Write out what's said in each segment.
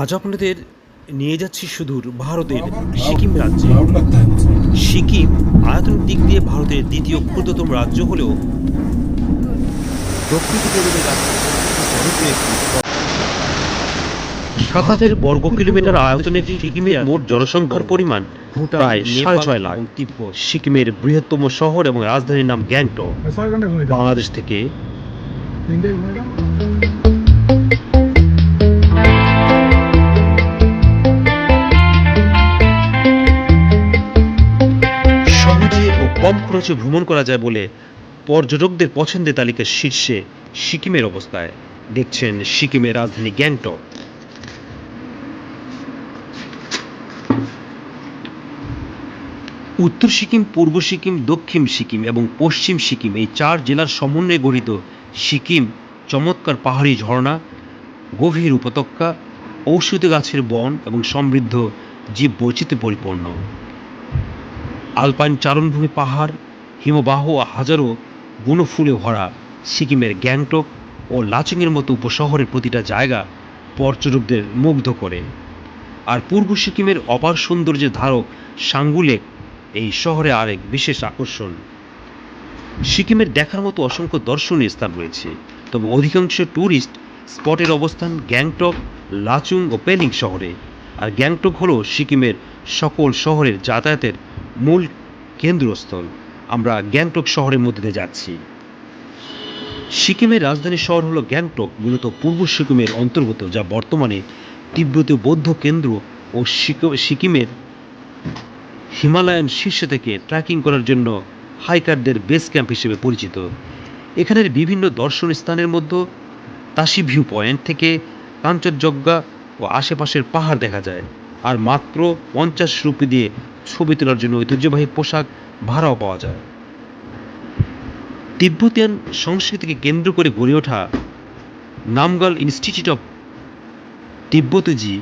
আজ আপনাদের নিয়ে যাচ্ছি সুদূর ভারতের সিকিম রাজ্যে। সিকিম আয়তনের দিক দিয়ে ভারতের দ্বিতীয় ক্ষুদ্রতম রাজ্য হলেও সাত হাজার বর্গ কিলোমিটার আয়তনের সিকিমের মোট জনসংখ্যার পরিমাণ প্রায় সাড়ে ছয় লাখ। সিকিমের বৃহত্তম শহর এবং রাজধানীর নাম গ্যাংটক। বাংলাদেশ থেকে কম খরচে ভ্রমণ করা যায় বলে পর্যটকদের পছন্দের তালিকার শীর্ষে সিকিমের অবস্থায়। দেখছেন সিকিমের রাজধানী গ্যাংটক। উত্তর সিকিম, পূর্ব সিকিম, দক্ষিণ সিকিম এবং পশ্চিম সিকিম এই চার জেলার সমন্বয়ে গঠিত সিকিম চমৎকার পাহাড়ি ঝর্ণা, গভীর উপত্যকা, ঔষধি গাছের বন এবং সমৃদ্ধ জীব বৈচিত্র্যে পরিপূর্ণ। আলপাইন চারণভূমি পাহাড়, হিমবাহ ও হাজারো বনফুলে ভরা সিকিমের গ্যাংটক ও লাচিংয়ের মতো উপশহরের প্রতিটা জায়গা পর্যটকদের মুগ্ধ করে। আর পূর্ব সিকিমের অপার সৌন্দর্যের ধারক সাঙ্গুলেক এই শহরে আরেক বিশেষ আকর্ষণ। সিকিমের দেখার মতো অসংখ্য দর্শনীয় স্থান রয়েছে, তবে অধিকাংশ ট্যুরিস্ট স্পটের অবস্থান গ্যাংটক, লাচুং ও পেলিং শহরে। আর গ্যাংটক হলো সিকিমের সকল শহরের যাতায়াতের মূল কেন্দ্রস্থল। আমরা গ্যাংটক শহরের মধ্যে দিয়ে যাচ্ছি। সিকিমের রাজধানী শহর হলো গ্যাংটক, মূলত পূর্ব সিকিমের অন্তর্গত, যা বর্তমানে তিব্বতীয় বৌদ্ধ কেন্দ্র ও সিকিমের হিমালয়ান শীর্ষ থেকে ট্রেকিং করার জন্য হাইকারদের বেস ক্যাম্প হিসেবে পরিচিত। এখানের বিভিন্ন দর্শন স্থানের মধ্যে তাসি ভিউ পয়েন্ট থেকে কাঞ্চনজঙ্ঘা ও আশেপাশের পাহাড় দেখা যায়। আর মাত্র পঞ্চাশ রুপি দিয়ে ছবি তোলার জন্য ঐতিহ্যবাহী পোশাক ভাড়াও পাওয়া যায়। তিব্বতিয়ান সংস্কৃতিকে কেন্দ্র করে গড়ে ওঠা নামগাল ইনস্টিটিউট অফ তিব্বতজি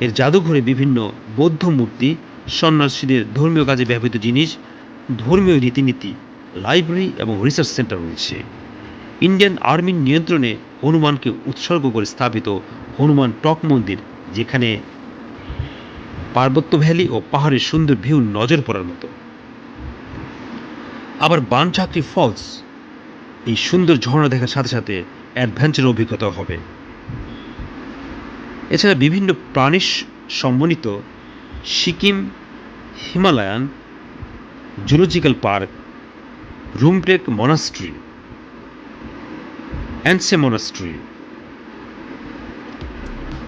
এর জাদুঘরে বিভিন্ন বৌদ্ধ মূর্তি, সন্ন্যাসীদের ধর্মীয় কাজে ব্যবহৃত জিনিস, ধর্মীয় রীতিনীতি লাইব্রেরি এবং রিসার্চ সেন্টার রয়েছে। ইন্ডিয়ান আর্মির নিয়ন্ত্রণে হনুমানকে উৎসর্গ করে স্থাপিত হনুমান টক মন্দির, যেখানে পার্বত্য ভ্যালি ও পাহাড়ের সুন্দর ভিউ নজর পড়ার মতো। আবার বানচাকরি ফলস, এই সুন্দর ঝর্ণা দেখার সাথে সাথে অ্যাডভেঞ্চার অভিজ্ঞতা হবে। এছাড়া বিভিন্ন প্রাণী সম্বন্ধিত Sikkim, Himalayan zoological park Rumtek monastery, Enchey monastery,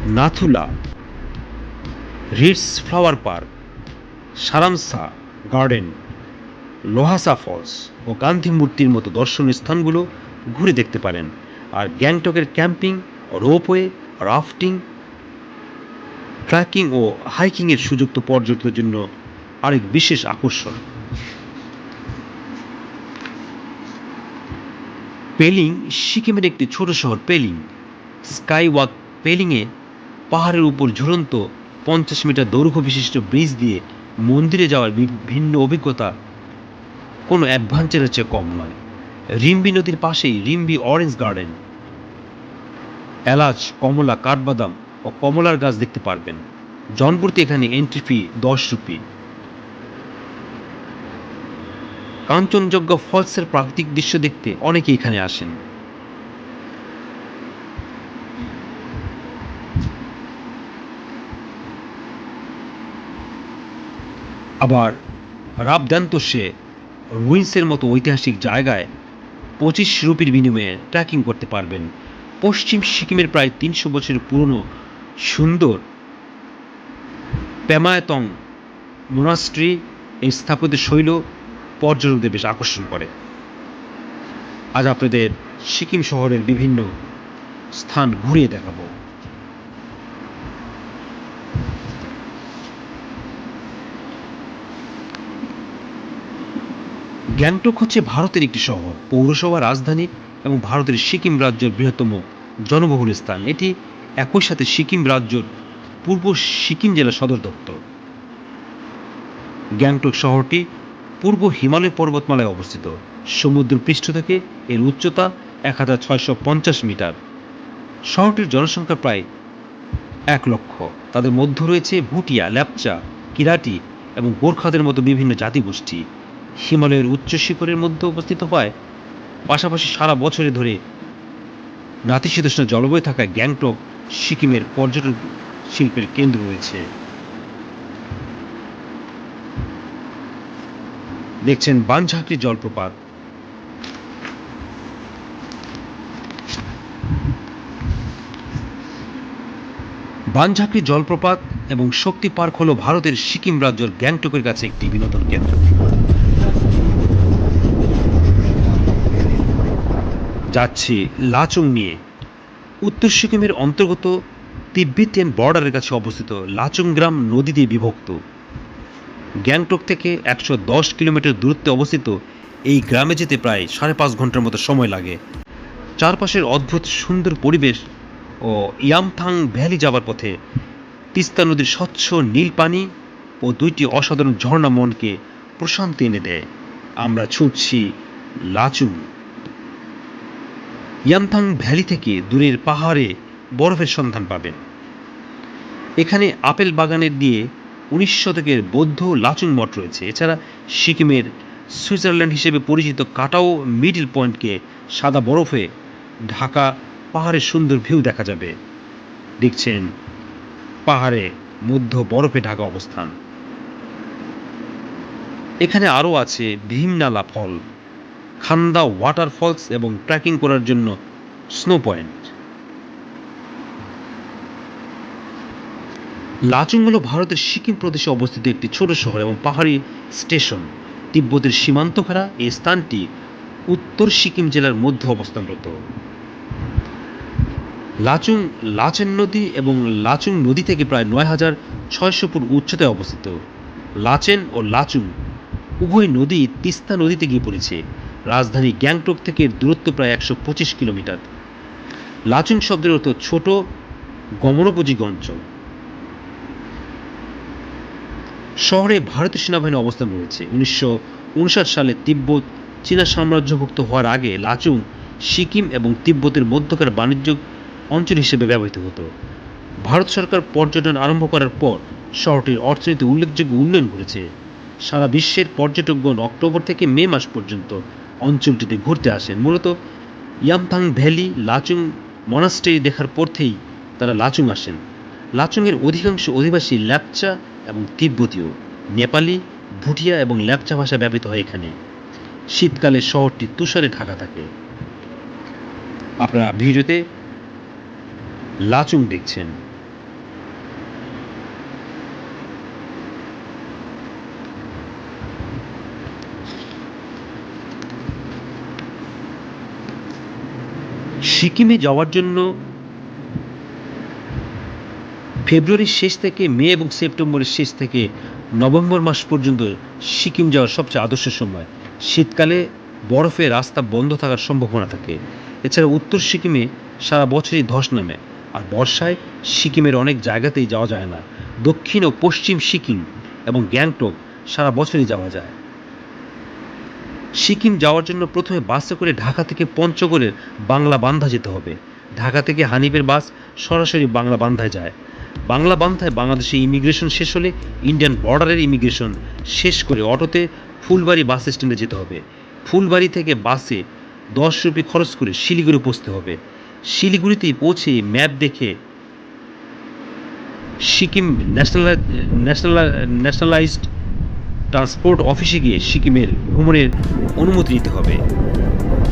Nathula reads flower park, Saramsa garden, লোহাসা ফলস ও গান্ধী মূর্তির মতো দর্শনীয় স্থানগুলো ঘুরে দেখতে পারেন। আর গ্যাংটকের ক্যাম্পিং, রোপওয়ে, রাফটিং ট্রেকিং ও হাইকিংয়ের সুযোগ তো পর্যটকদের জন্য আরেক বিশেষ আকর্ষণ। পেলিং সিকিমের একটি ছোট শহর পেলিং। স্কাই ওয়াক পেলিংয়ে পাহাড়ের উপর ঝুলন্ত পঞ্চাশ মিটার দৈর্ঘ্য বিশিষ্ট ব্রিজ দিয়ে মন্দিরে যাওয়ার ভিন্ন অভিজ্ঞতা কোনো অ্যাডভেঞ্চারের চেয়ে কম নয়। রিম্বি নদীর পাশেই রিম্বি অরেঞ্জ গার্ডেন এলাচ, কমলা, কাঠবাদাম ও কমলার গাছ দেখতে পারবেন। জনপ্রতি এখানে এন্ট্রি ফি দশ রুপি। কাঞ্চনজঙ্ঘা ফলসের প্রাকৃতিক দৃশ্য দেখতে অনেকে এখানে আসেন। আবার রাবদান্তসে রুইন্সের মতো ঐতিহাসিক জায়গায় পঁচিশ রুপির বিনিময়ে ট্রেকিং করতে পারবেন। পশ্চিম সিকিমের প্রায় তিনশো বছরের পুরনো সুন্দর প্যামায়তং মোনাস্ট্রি এই স্থাপত্য শৈল পর্যটকদের বেশ আকর্ষণ করে। আজ আপনাদের সিকিম শহরের বিভিন্ন স্থান ঘুরিয়ে দেখাবো। গ্যাংটক হচ্ছে ভারতের একটি শহর পৌরসভা রাজধানী এবং ভারতের সিকিম রাজ্যের বৃহত্তম জনবহুল স্থান। এটি একই সাথে সিকিম রাজ্যর পূর্ব সিকিম জেলা সদর দপ্তর। গ্যাংটক শহরটি পূর্ব হিমালয় পর্বতমালায় অবস্থিত। সমুদ্র পৃষ্ঠ থেকে এর উচ্চতা এক হাজার ছয়শো পঞ্চাশ মিটার। শহরটির জনসংখ্যা প্রায় এক লক্ষ। তাদের মধ্যে রয়েছে ভুটিয়া, ল্যাপচা, কিরাটি এবং গোর্খাদের মতো বিভিন্ন জাতিগোষ্ঠী। হিমালয়ের উচ্চ শিখরের মধ্যে উপস্থিত হয় পাশাপাশি সারা বছরে ধরে নাতিশীতোষ্ণ জলবায়ু থাকায় গ্যাংটক, সিকিমের পর্যটন শিল্পের কেন্দ্র রয়েছে। দেখছেন বানঝাঁকড়ি জলপ্রপাত। বানঝাঁকড়ি জলপ্রপাত এবং শক্তি পার্ক হল ভারতের সিকিম রাজ্যের গ্যাংটকের কাছে একটি বিনোদন কেন্দ্র। যাচ্ছে লাচুং নিয়ে। উত্তর সিকিমের অন্তর্গত তিব্বেতিয়ান বর্ডারের কাছে অবস্থিত লাচুং গ্রাম নদী দিয়ে বিভক্ত। গ্যাংটক থেকে একশো দশ কিলোমিটার দূরত্বে অবস্থিত এই গ্রামে যেতে প্রায় সাড়ে পাঁচ ঘণ্টার মতো সময় লাগে। চারপাশের অদ্ভুত সুন্দর পরিবেশ ও ইয়ামথাং ভ্যালি যাওয়ার পথে তিস্তা নদীর স্বচ্ছ নীল পানি ও দুইটি অসাধারণ ঝর্ণা মনকে প্রশান্তি এনে দেয়। আমরা ছুটছি লাচুং। ইয়ামথাং ভ্যালি থেকে দূরের পাহাড়ে বরফের সন্ধান পাবেন। এখানে আপেল বাগানের দিয়ে উনিশ শতকের বৌদ্ধ লাচুং মঠ রয়েছে। এছাড়া সিকিমের সুইজারল্যান্ড হিসেবে পরিচিত কাটাও মিডিল পয়েন্টকে সাদা বরফে ঢাকা পাহাড়ের সুন্দর ভিউ দেখা যাবে। দেখছেন পাহাড়ে মধ্য বরফে ঢাকা অবস্থান। এখানে আরও আছে ভীমনালা ফল। খান্দা ওয়াটারফলস এবং ট্রেকিং করার জন্য স্নো পয়েন্ট লাচুং হল ভারতের সিকিম প্রদেশে অবস্থিত একটি ছোট শহর এবং পাহাড়ি স্টেশন। তিব্বতের সীমান্ত ঘেরা এই স্থানটি উত্তর সিকিম জেলার মধ্যে অবস্থানরত। লাচুং, লাচেন নদী এবং লাচুং নদী থেকে প্রায় নয় হাজার ছয়শো ফুট উচ্চতায় অবস্থিত। লাচেন ও লাচুং উভয় নদী তিস্তা নদীতে গিয়ে পড়েছে। রাজধানী গ্যাংটক থেকে দূরত্ব প্রায় একশো পঁচিশ কিলোমিটার। লাচুং শব্দের অর্থ ছোট গমনোপযোগী অঞ্চল। শহরে ভারতীয় সেনাবাহিনী অবস্থান রয়েছে। উনিশশো উনষাট সালে তিব্বত চীনা সাম্রাজ্যভুক্ত হওয়ার আগে লাচুং, সিকিম এবং তিব্বতের মধ্যকার বাণিজ্য অঞ্চল হিসেবে ব্যবহৃত হতো। ভারত সরকার পর্যটন আরম্ভ করার পর শহরটির অর্থনীতি উল্লেখযোগ্য উন্নয়ন করেছে। সারা বিশ্বের পর্যটকগণ অক্টোবর থেকে মে মাস পর্যন্ত অঞ্চলটিতে ঘুরতে আসেন। মূলত ইয়ামথাং ভ্যালি, লাচুং মনাস্টেরি দেখার পরতেই তারা লাচুং আসেন। লাচুংয়ের অধিকাংশ অধিবাসী ল্যাপচা এবং তিব্বতীয়, নেপালি, ভুটিয়া এবং ল্যাপচা ভাষা ব্যবহৃত হয় এখানে। শীতকালে শহরটি তুষারে ঢাকা থাকে। আপনারা ভিডিওতে লাচুং দেখছেন। সিকিমে যাওয়ার জন্য ফেব্রুয়ারির শেষ থেকে মে এবং সেপ্টেম্বরের শেষ থেকে নভেম্বর মাস পর্যন্ত সিকিম যাওয়ার সবচেয়ে আদর্শ সময়। শীতকালে বরফে রাস্তা বন্ধ থাকার সম্ভাবনা থাকে। এছাড়া উত্তর সিকিমে সারা বছরই ধস নামে আর বর্ষায় সিকিমের অনেক জায়গাতেই যাওয়া যায় না। দক্ষিণ ও পশ্চিম সিকিম এবং গ্যাংটক সারা বছরই যাওয়া যায়। সিকিম যাওয়ার জন্য প্রথমে বাসে করে ঢাকা থেকে পঞ্চগড়ের বাংলা বান্ধা যেতে হবে। ঢাকা থেকে হানিফের বাস সরাসরি বাংলা বান্ধায় যায়। বাংলা বান্ধায় বাংলাদেশে ইমিগ্রেশন শেষ হলে ইন্ডিয়ান বর্ডারের ইমিগ্রেশন শেষ করে অটোতে ফুলবাড়ি বাস স্ট্যান্ডে যেতে হবে। ফুলবাড়ি থেকে বাসে দশ রুপি খরচ করে শিলিগুড়ি পৌঁছতে হবে। শিলিগুড়িতেই পৌঁছে ম্যাপ দেখে Sikkim national national nationalized transport অফিসে গিয়ে সিকিমের ভ্রমণের অনুমতি নিতে হবে।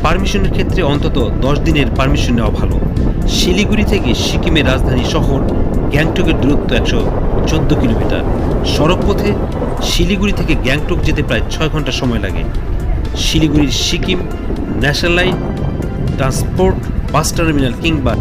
পারমিশনের ক্ষেত্রে অন্তত দশ দিনের পারমিশন নেওয়া ভালো। শিলিগুড়ি থেকে সিকিমের রাজধানী শহর গ্যাংটকের দূরত্ব একশো চোদ্দ কিলোমিটার। সড়কপথে শিলিগুড়ি থেকে গ্যাংটক যেতে প্রায় ছয় ঘণ্টা সময় লাগে। শিলিগুড়ির Sikkim national line, transport, bus terminal কিংবা